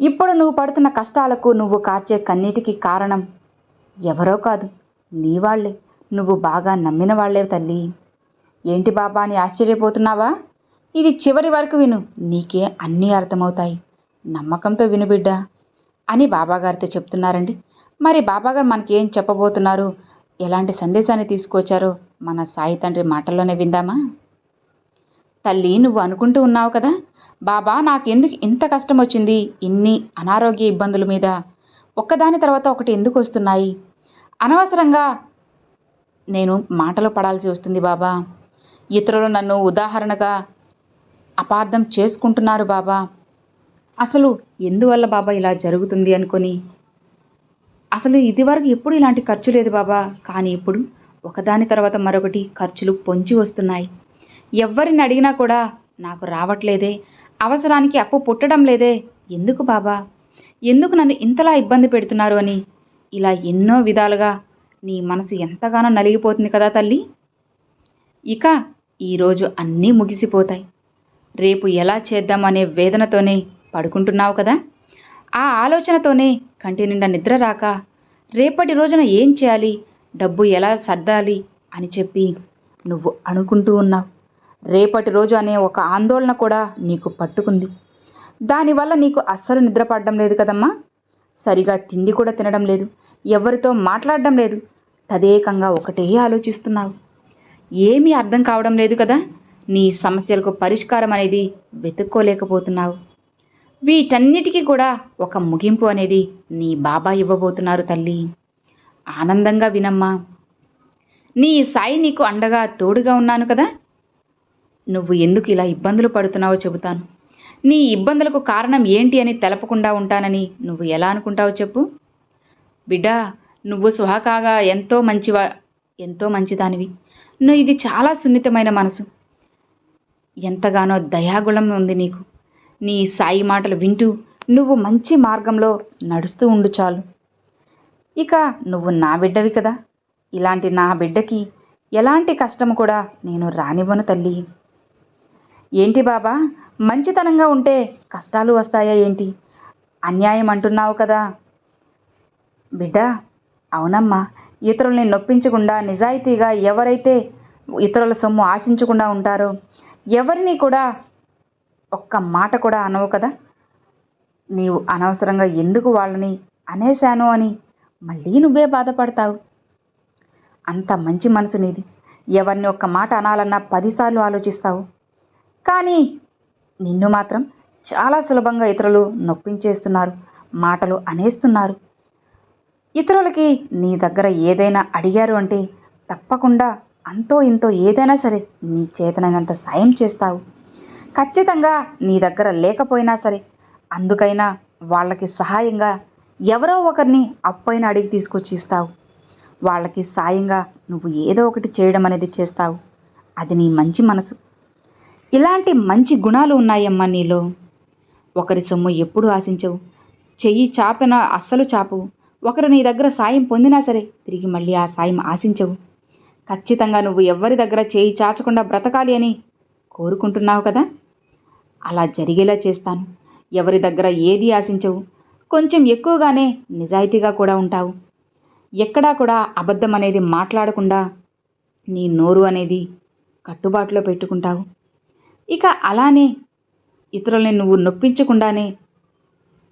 ఇప్పుడు నువ్వు పడుతున్న కష్టాలకు నువ్వు కార్చే కన్నీటికి కారణం ఎవరో కాదు. నీ వాళ్ళే. నువ్వు బాగా నమ్మిన వాళ్ళే తల్లి. ఏంటి బాబా అని ఆశ్చర్యపోతున్నావా? ఇది చివరి వరకు విను. నీకే అన్నీ అర్థమవుతాయి. నమ్మకంతో విను బిడ్డ అని బాబాగారితో చెప్తున్నారండి. మరి బాబాగారు మనకేం చెప్పబోతున్నారు? ఎలాంటి సందేశాన్ని తీసుకొచ్చారో మన సాయి తండ్రి మాటల్లోనే విందామా? తల్లి నువ్వు అనుకుంటూ ఉన్నావు కదా? బాబా నాకెందుకు ఇంత కష్టం వచ్చింది ఇన్ని అనారోగ్య ఇబ్బందుల మీద. ఒక్కదాని తర్వాత ఒకటి ఎందుకు వస్తున్నాయి అనవసరంగా నేను మాటలు పడాల్సి వస్తుంది బాబా. ఇతరులు నన్ను ఉదాహరణగా అపార్థం చేసుకుంటున్నారు బాబా. అసలు ఎందువల్ల బాబా ఇలా జరుగుతుంది అనుకొని? అసలు ఇదివరకు ఎప్పుడు ఇలాంటి ఖర్చు లేదు బాబా. కానీ ఇప్పుడు ఒకదాని తర్వాత మరొకటి ఖర్చులు పొంచి వస్తున్నాయి. ఎవరిని అడిగినా కూడా నాకు రావట్లేదే. అవసరానికి అప్పు పుట్టడం లేదే. ఎందుకు బాబా? ఎందుకు నన్ను ఇంతలా ఇబ్బంది పెడుతున్నారు అని? ఇలా ఎన్నో విధాలుగా నీ మనసు ఎంతగానో నలిగిపోతుంది కదా తల్లి. ఇక ఈరోజు అన్నీ ముగిసిపోతాయి. రేపు ఎలా చేద్దామనే వేదనతోనే పడుకుంటున్నావు కదా? ఆ ఆలోచనతోనే కంటి నిండా నిద్ర రాక రేపటి రోజున ఏం చేయాలి? డబ్బు ఎలా సర్దాలి? అని చెప్పి నువ్వు అనుకుంటూ ఉన్నావు. రేపటి రోజు అనే ఒక ఆందోళన కూడా నీకు పట్టుకుంది. దానివల్ల నీకు అస్సలు నిద్రపడడం లేదు కదమ్మా. సరిగా తిండి కూడా తినడం లేదు. ఎవరితో మాట్లాడడం లేదు. తదేకంగా ఒకటే ఆలోచిస్తున్నావు. ఏమీ అర్థం కావడం లేదు కదా. నీ సమస్యలకు పరిష్కారం అనేది వెతుక్కోలేకపోతున్నావు. వీటన్నిటికీ కూడా ఒక ముగింపు అనేది నీ బాబా ఇవ్వబోతున్నారు తల్లి. ఆనందంగా వినమ్మా. నీ సాయి నీకు అండగా తోడుగా ఉన్నాను కదా. నువ్వు ఎందుకు ఇలా ఇబ్బందులు పడుతున్నావో చెబుతాను. నీ ఇబ్బందులకు కారణం ఏంటి అని తెలపకుండా ఉంటానని నువ్వు ఎలా అనుకుంటావో చెప్పు. బిడ్డా నువ్వు సుహాకాగా ఎంతో మంచివా ఎంతో మంచిదానివి. నువ్వు ఇది చాలా సున్నితమైన మనసు. ఎంతగానో దయాగుణం ఉంది నీకు. నీ సాయి మాటలు వింటూ నువ్వు మంచి మార్గంలో నడుస్తూ ఉండు చాలు. ఇక నువ్వు నా బిడ్డవి కదా. ఇలాంటి నా బిడ్డకి ఎలాంటి కష్టం కూడా నేను రానివ్వను తల్లి. ఏంటి బాబా? మంచితనంగా ఉంటే కష్టాలు వస్తాయా ఏంటి? అన్యాయం అంటున్నావు కదా. బిడ్డ అవునమ్మా. ఇతరుల్ని నొప్పించకుండా నిజాయితీగా ఎవరైతే ఇతరుల సొమ్ము ఆశించకుండా ఉంటారో ఎవరిని కూడా ఒక్క మాట కూడా అనవు కదా. నీవు అనవసరంగా ఎందుకు వాళ్ళని అనేశాను అని మళ్ళీ నువ్వే బాధపడతావు. అంత మంచి మనసు నీది. ఎవరిని ఒక్క మాట అనాలన్నా పదిసార్లు ఆలోచిస్తావు. కానీ నిన్ను మాత్రం చాలా సులభంగా ఇతరులు నొప్పించేస్తున్నారు మాటలు అనేస్తున్నారు. ఇతరులకి నీ దగ్గర ఏదైనా అడిగారు అంటే తప్పకుండా అంతో ఇంతో ఏదైనా సరే నీ చేతనైనంత సాయం చేస్తావు. ఖచ్చితంగా నీ దగ్గర లేకపోయినా సరే అందుకైనా వాళ్ళకి సహాయంగా ఎవరో ఒకరిని అప్పైన అడిగి తీసుకొచ్చి ఇస్తావు వాళ్ళకి సాయంగా నువ్వు ఏదో ఒకటి చేయడం అనేది చేస్తావు. అది నీ మంచి మనసు. ఇలాంటి మంచి గుణాలు ఉన్నాయమ్మా నీలో. ఒకరి సొమ్ము ఎప్పుడు ఆశించవు. చెయ్యి చాపిన అస్సలు చాపు ఒకరు నీ దగ్గర సాయం పొందినా సరే తిరిగి మళ్ళీ ఆ సాయం ఆశించవు. ఖచ్చితంగా నువ్వు ఎవరి దగ్గర చేయి చాచకుండా బ్రతకాలి అని కోరుకుంటున్నావు కదా? అలా జరిగేలా చేస్తాను. ఎవరి దగ్గర ఏది ఆశించవు. కొంచెం ఎక్కువగానే నిజాయితీగా కూడా ఉంటావు. ఎక్కడా కూడా అబద్ధం అనేది మాట్లాడకుండా నీ నోరు అనేది కట్టుబాటులో పెట్టుకుంటావు. ఇక అలానే ఇతరుల్ని నువ్వు నొప్పించకుండానే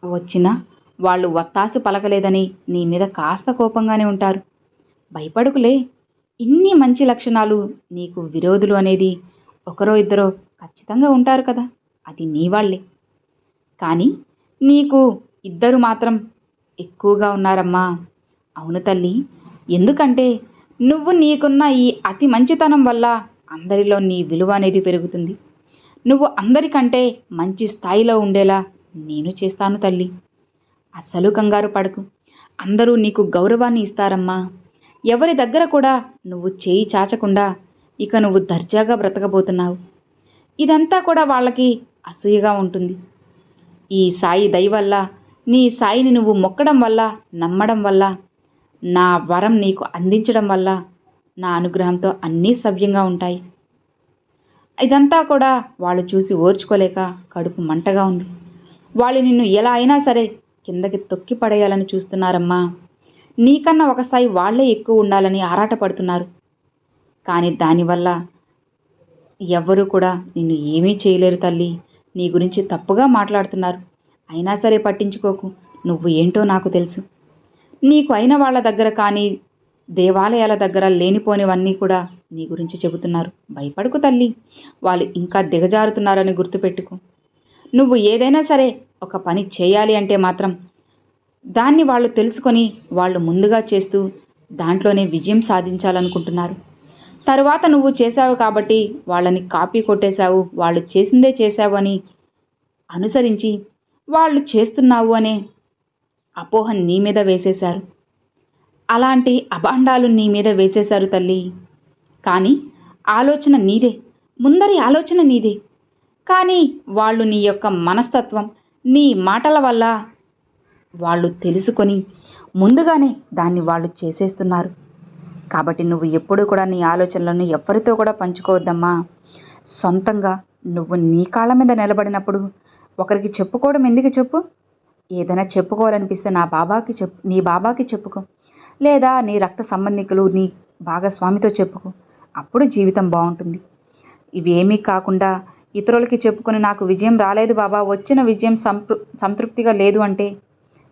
వచ్చినా వాళ్ళు వత్తాసు పలకలేదని నీ మీద కాస్త కోపంగానే ఉంటారు. భయపడుకులే. ఇన్ని మంచి లక్షణాలు నీకు విరోధులు అనేది ఒకరో ఇద్దరో ఖచ్చితంగా ఉంటారు కదా. అది నీ వాళ్ళే. కానీ నీకు ఇద్దరు మాత్రం ఎక్కువగా ఉన్నారమ్మా. అవును తల్లి. ఎందుకంటే నువ్వు నీకున్న ఈ అతి మంచితనం వల్ల అందరిలో నీ విలువ అనేది పెరుగుతుంది. నువ్వు అందరికంటే మంచి స్థాయిలో ఉండేలా నేను చేస్తాను తల్లి. అస్సలు కంగారు పడకు. అందరూ నీకు గౌరవాన్ని ఇస్తారమ్మా. ఎవరి దగ్గర కూడా నువ్వు చేయి చాచకుండా ఇక నువ్వు దర్జాగా బ్రతకబోతున్నావు. ఇదంతా కూడా వాళ్ళకి అసూయగా ఉంటుంది. ఈ సాయి దయ వల్ల నీ సాయిని నువ్వు మొక్కడం వల్ల నమ్మడం వల్ల నా వరం నీకు అందించడం వల్ల నా అనుగ్రహంతో అన్నీ సవ్యంగా ఉంటాయి. ఇదంతా కూడా వాళ్ళు చూసి ఓర్చుకోలేక కడుపు మంటగా ఉంది. వాళ్ళు నిన్ను ఎలా అయినా సరే కిందకి తొక్కి పడేయాలని చూస్తున్నారమ్మా. నీకన్నా ఒక స్థాయి వాళ్ళే ఎక్కువ ఉండాలని ఆరాటపడుతున్నారు. కానీ దానివల్ల ఎవ్వరూ కూడా నిన్ను ఏమీ చేయలేరు తల్లి. నీ గురించి తప్పుగా మాట్లాడుతున్నారు. అయినా సరే పట్టించుకోకు. నువ్వు ఏంటో నాకు తెలుసు. నీకు అయిన వాళ్ళ దగ్గర కానీ దేవాలయాల దగ్గర లేనిపోనివన్నీ కూడా నీ గురించి చెబుతున్నారు. భయపడుకు తల్లి. వాళ్ళు ఇంకా దిగజారుతున్నారని గుర్తుపెట్టుకో. నువ్వు ఏదైనా సరే ఒక పని చేయాలి అంటే మాత్రం దాన్ని వాళ్ళు తెలుసుకొని వాళ్ళు ముందుగా చేస్తూ దాంట్లోనే విజయం సాధించాలనుకుంటున్నారు. తరువాత నువ్వు చేశావు కాబట్టి వాళ్ళని కాపీ కొట్టేశావు వాళ్ళు చేసిందే చేశావు అని అనుసరించి వాళ్ళు చేస్తున్నావు అనే అపోహ నీ మీద వేసేశారు. అలాంటి అభాండాలు నీ మీద వేసేశారు తల్లి. కానీ ఆలోచన నీదే ముందరి ఆలోచన నీదే. కానీ వాళ్ళు నీ యొక్క మనస్తత్వం నీ మాటల వల్ల వాళ్ళు తెలుసుకొని ముందుగానే దాన్ని వాళ్ళు చేసేస్తున్నారు. కాబట్టి నువ్వు ఎప్పుడూ కూడా నీ ఆలోచనలను ఎవరితో కూడా పంచుకోవద్దమ్మా. సొంతంగా నువ్వు నీ కాళ్ళ మీద నిలబడినప్పుడు ఒకరికి చెప్పుకోవడం ఎందుకు చెప్పు? ఏదైనా చెప్పుకోవాలనిపిస్తే నా బాబాకి చెప్పు నీ బాబాకి చెప్పుకో. లేదా నీ రక్త సంబంధికులు నీ భాగస్వామితో చెప్పుకో. అప్పుడు జీవితం బాగుంటుంది. ఇవేమీ కాకుండా ఇతరులకి చెప్పుకొని నాకు విజయం రాలేదు బాబా వచ్చిన విజయం సంతృ సంతృప్తిగా లేదు అంటే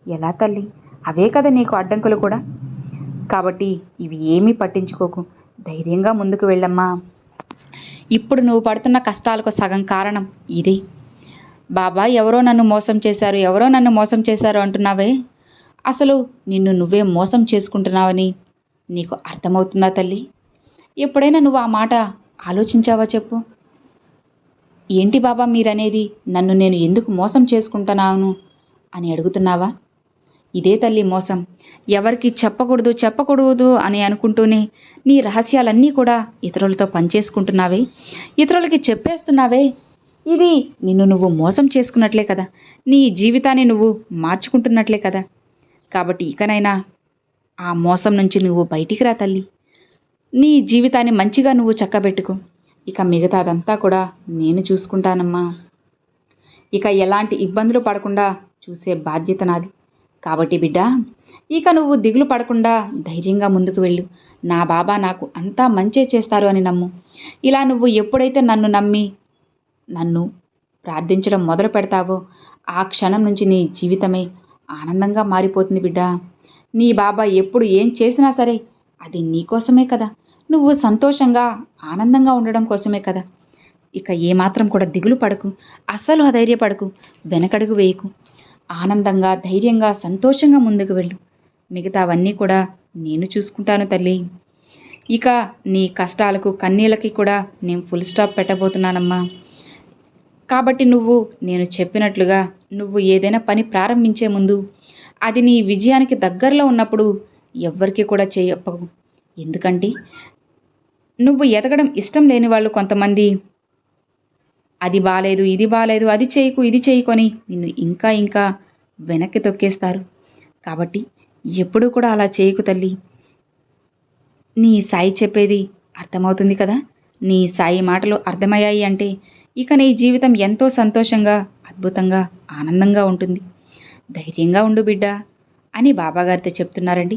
ఎలా తల్లి? అవే కదా నీకు అడ్డంకులు కూడా. కాబట్టి ఇవి ఏమీ పట్టించుకోకు. ధైర్యంగా ముందుకు వెళ్ళమ్మా. ఇప్పుడు నువ్వు పడుతున్న కష్టాలకు సగం కారణం ఇదే. బాబా ఎవరో నన్ను మోసం చేశారు ఎవరో నన్ను మోసం చేశారు అంటున్నావే? అసలు నిన్ను నువ్వే మోసం చేసుకుంటున్నావని నీకు అర్థమవుతుందా తల్లి? ఎప్పుడైనా నువ్వు ఆ మాట ఆలోచించావా చెప్పు? ఏంటి బాబా మీరనేది? నన్ను నేను ఎందుకు మోసం చేసుకుంటున్నాను? అని అడుగుతున్నావా? ఇదే తల్లి మోసం. ఎవరికి చెప్పకూడదు చెప్పకూడదు అని అనుకుంటూనే నీ రహస్యాలన్నీ కూడా ఇతరులతో పనిచేసుకుంటున్నావే? ఇతరులకి చెప్పేస్తున్నావే? ఇది నిన్ను నువ్వు మోసం చేసుకున్నట్లే కదా. నీ జీవితాన్ని నువ్వు మార్చుకుంటున్నట్లే కదా. కాబట్టి ఇకనైనా ఆ మోసం నుంచి నువ్వు బయటికి రా తల్లి. నీ జీవితాన్ని మంచిగా నువ్వు చక్కబెట్టుకో. ఇక మిగతాదంతా కూడా నేను చూసుకుంటానమ్మా. ఇక ఎలాంటి ఇబ్బందులు పడకుండా చూసే బాధ్యత నాది. కాబట్టి బిడ్డ ఇక నువ్వు దిగులు పడకుండా ధైర్యంగా ముందుకు వెళ్ళు. నా బాబా నాకు అంతా మంచే చేస్తారు అని నమ్ము. ఇలా నువ్వు ఎప్పుడైతే నన్ను నమ్మి నన్ను ప్రార్థించడం మొదలు పెడతావో ఆ క్షణం నుంచి నీ జీవితమే ఆనందంగా మారిపోతుంది బిడ్డ. నీ బాబా ఎప్పుడు ఏం చేసినా సరే అది నీకోసమే కదా. నువ్వు సంతోషంగా ఆనందంగా ఉండడం కోసమే కదా. ఇక ఏమాత్రం కూడా దిగులు పడకు. అస్సలు అధైర్యపడకు. వెనకడుగు వేయకు. ఆనందంగా ధైర్యంగా సంతోషంగా ముందుకు వెళ్ళు. మిగతావన్నీ కూడా నేను చూసుకుంటాను తల్లి. ఇక నీ కష్టాలకు కన్నీళ్ళకి కూడా నేను ఫుల్ స్టాప్ పెట్టబోతున్నానమ్మా. కాబట్టి నువ్వు నేను చెప్పినట్లుగా నువ్వు ఏదైనా పని ప్రారంభించే ముందు అది నీ విజయానికి దగ్గరలో ఉన్నప్పుడు ఎవ్వరికి కూడా చేయప్పకు ఎందుకంటే నువ్వు ఎదగడం ఇష్టం లేని వాళ్ళు కొంతమంది. అది బాలేదు ఇది బాలేదు అది చేయకు ఇది చేయకొని నిన్ను ఇంకా ఇంకా వెనక్కి తొక్కేస్తారు. కాబట్టి ఎప్పుడూ కూడా అలా చేయకు తల్లి. నీ సాయి చెప్పేది అర్థమవుతుంది కదా? నీ సాయి మాటలు అర్థమయ్యాయి అంటే ఇక నీ జీవితం ఎంతో సంతోషంగా అద్భుతంగా ఆనందంగా ఉంటుంది. ధైర్యంగా ఉండు బిడ్డ అని బాబాగారితో చెప్తున్నారండి.